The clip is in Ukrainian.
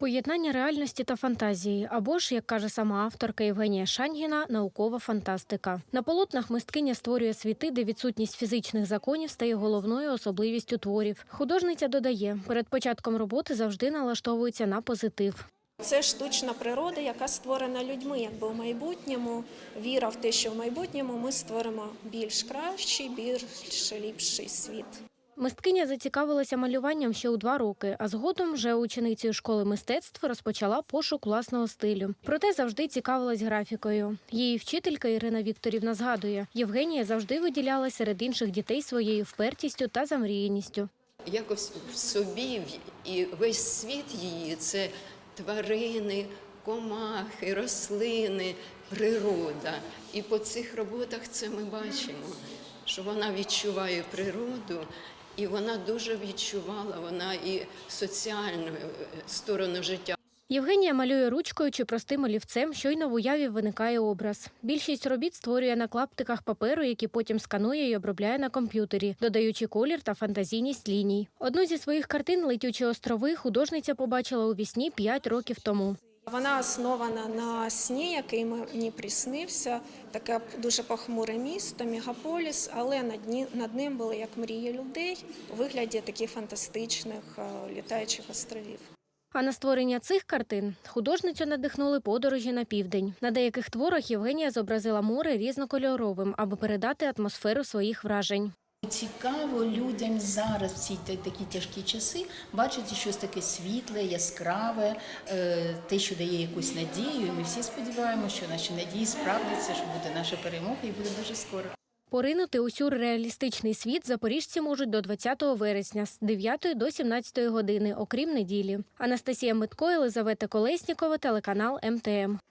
Поєднання реальності та фантазії, або ж, як каже сама авторка Євгенія Шангіна, наукова фантастика. На полотнах мисткиня створює світи, де відсутність фізичних законів стає головною особливістю творів. Художниця додає, перед початком роботи завжди налаштовується на позитив. Це штучна природа, яка створена людьми, якби в майбутньому віра в те, що в майбутньому ми створимо більш кращий, більш ліпший світ. Мисткиня зацікавилася малюванням ще у два роки, а згодом вже ученицею школи мистецтв розпочала пошук власного стилю. Проте завжди цікавилась графікою. Її вчителька Ірина Вікторівна згадує, Євгенія завжди виділяла серед інших дітей своєю впертістю та замріяністю. якось в собі і весь світ її це тварини, комахи, рослини, природа. І по цих роботах це ми бачимо, що вона відчуває природу. І вона дуже відчувала вона і соціальну е, сторону життя. Євгенія малює ручкою чи простим олівцем, щойно в уяві виникає образ. Більшість робіт створює на клаптиках паперу, які потім сканує і обробляє на комп'ютері, додаючи колір та фантазійність ліній. Одну зі своїх картин Летючі острови художниця побачила у вісні 5 років тому. Вона основана на сні, який мені приснився. Таке дуже похмуре місто, мегаполіс, але над, над ним були як мрії людей у вигляді таких фантастичних е, літаючих островів. А на створення цих картин художницю надихнули подорожі на південь. На деяких творах Євгенія зобразила море різнокольоровим, аби передати атмосферу своїх вражень. Цікаво людям зараз в ці такі тяжкі часи бачити щось таке світле, яскраве, е, те, що дає якусь надію. І ми всі сподіваємося, що наші надії справдяться, що буде наша перемога і буде дуже скоро. Поринути у сюрреалістичний світ запоріжці можуть до 20 вересня з 9 до 17 години, окрім неділі. Анастасія Митко, Елизавета Колеснікова, телеканал МТМ.